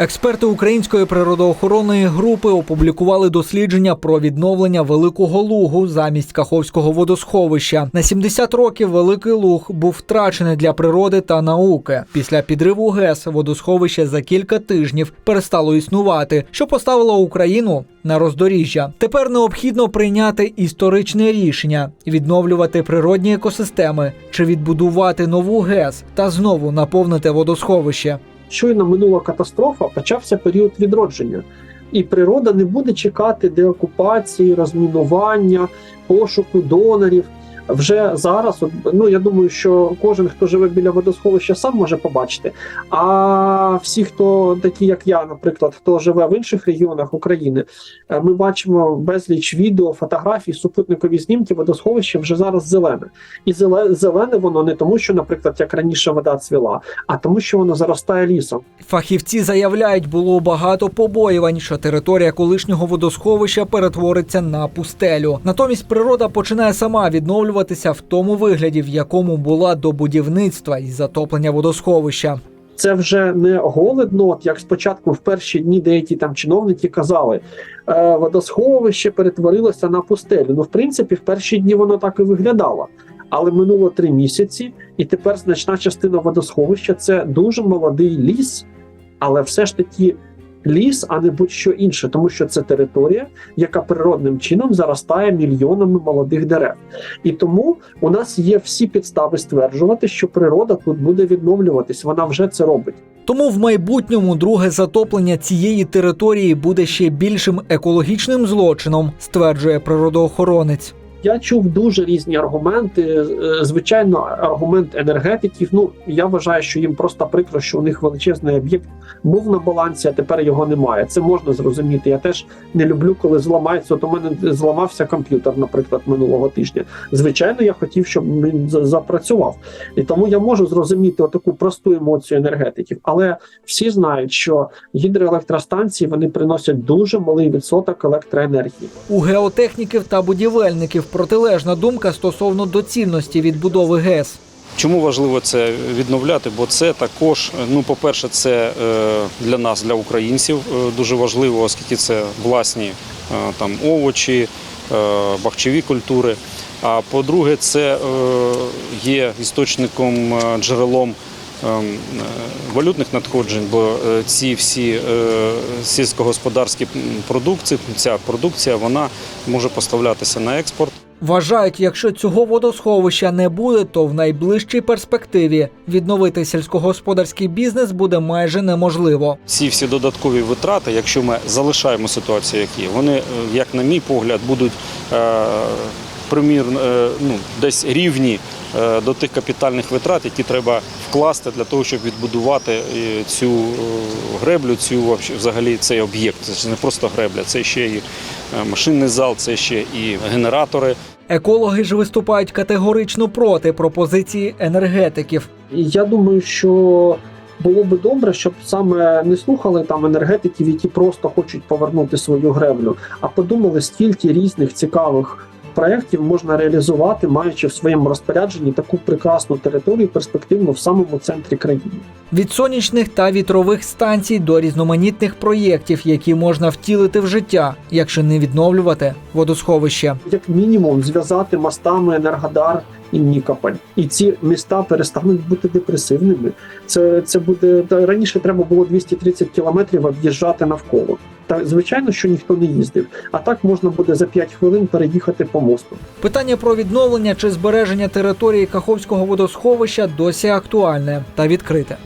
Експерти української природоохоронної групи опублікували дослідження про відновлення великого лугу замість Каховського водосховища. На 70 років великий луг був втрачений для природи та науки. Після підриву ГЕС водосховище за кілька тижнів перестало існувати, що поставило Україну на роздоріжжя. Тепер необхідно прийняти історичне рішення відновлювати природні екосистеми чи відбудувати нову ГЕС та знову наповнити водосховище. Щойно минула катастрофа, почався період відродження. І природа не буде чекати деокупації, розмінування, пошуку донорів. Вже зараз, ну я думаю, що кожен, хто живе біля водосховища, сам може побачити. А всі, хто такі, як я, наприклад, хто живе в інших регіонах України, е, ми бачимо безліч відео, фотографій, супутникові знімки. Водосховище вже зараз зелене. І зеле- зелене воно не тому, що, наприклад, як раніше вода цвіла, а тому, що воно заростає лісом. Фахівці заявляють, було багато побоювань, що територія колишнього водосховища перетвориться на пустелю. Натомість природа починає сама відновлюватися в тому вигляді, в якому була до будівництва і затоплення водосховища. це вже не голе дно, от як спочатку в перші дні деякі там чиновники казали, е, водосховище перетворилося на пустелю. Ну, в принципі, в перші дні воно так і виглядало. Але минуло три місяці, і тепер значна частина водосховища це дуже молодий ліс, але все ж таки ліс, а не будь-що інше, тому що це територія, яка природним чином заростає мільйонами молодих дерев. І тому у нас є всі підстави стверджувати, що природа тут буде відновлюватись. Вона вже це робить. Тому в майбутньому друге затоплення цієї території буде ще більшим екологічним злочином, стверджує природоохоронець. Я чув дуже різні аргументи. Е, Звичайно, аргумент енергетиків. Ну я вважаю, що їм просто прикро, що у них величезний об'єкт був на балансі, а тепер його немає. Це можна зрозуміти. Я теж не люблю, коли зламається. От у мене зламався комп'ютер, наприклад, минулого тижня. Звичайно, я хотів, щоб він запрацював, і тому я можу зрозуміти таку просту емоцію енергетиків. Але всі знають, що гідроелектростанції вони приносять дуже малий відсоток електроенергії. У геотехніків та будівельників протилежна думка стосовно доцільності відбудови ГЕС. Чому важливо це відновляти? Бо це також, ну, по-перше, це е, для нас, для українців, е, дуже важливо, оскільки це власні е, там овочі, бахчові культури. А по-друге, це є істочником джерелом валютних надходжень, бо е, ці всі е, сільськогосподарські продукції, ця продукція вона може поставлятися на експорт. Вважають, якщо цього водосховища не буде, то в найближчій перспективі відновити сільськогосподарський бізнес буде майже неможливо. ці всі додаткові витрати, якщо ми залишаємо ситуацію, як є, вони, е, як на мій погляд, будуть е, примірно е, ну, десь рівні е, до тих капітальних витрат, які треба вкласти для того, щоб відбудувати е, цю греблю, цю взагалі цей об'єкт. Це ж не просто гребля, це ще і машинний зал, це ще і генератори. Екологи ж виступають категорично проти пропозиції енергетиків. Я думаю, що було би добре, щоб саме не слухали там енергетиків, які просто хочуть повернути свою греблю, а подумали, скільки різних цікавих проєктів можна реалізувати, маючи в своєму розпорядженні таку прекрасну територію, перспективну в самому центрі країни. Від сонячних та вітрових станцій до різноманітних проєктів, які можна втілити в життя, якщо не відновлювати водосховище. Як мінімум, зв'язати мостами Енергодар і Нікополь. І ці міста перестануть бути депресивними. Це, це буде раніше. Треба було 230 кілометрів об'їжджати навколо. Та звичайно, що ніхто не їздив. А так можна буде за 5 хвилин переїхати по мосту. Питання про відновлення чи збереження території Каховського водосховища досі актуальне та відкрите.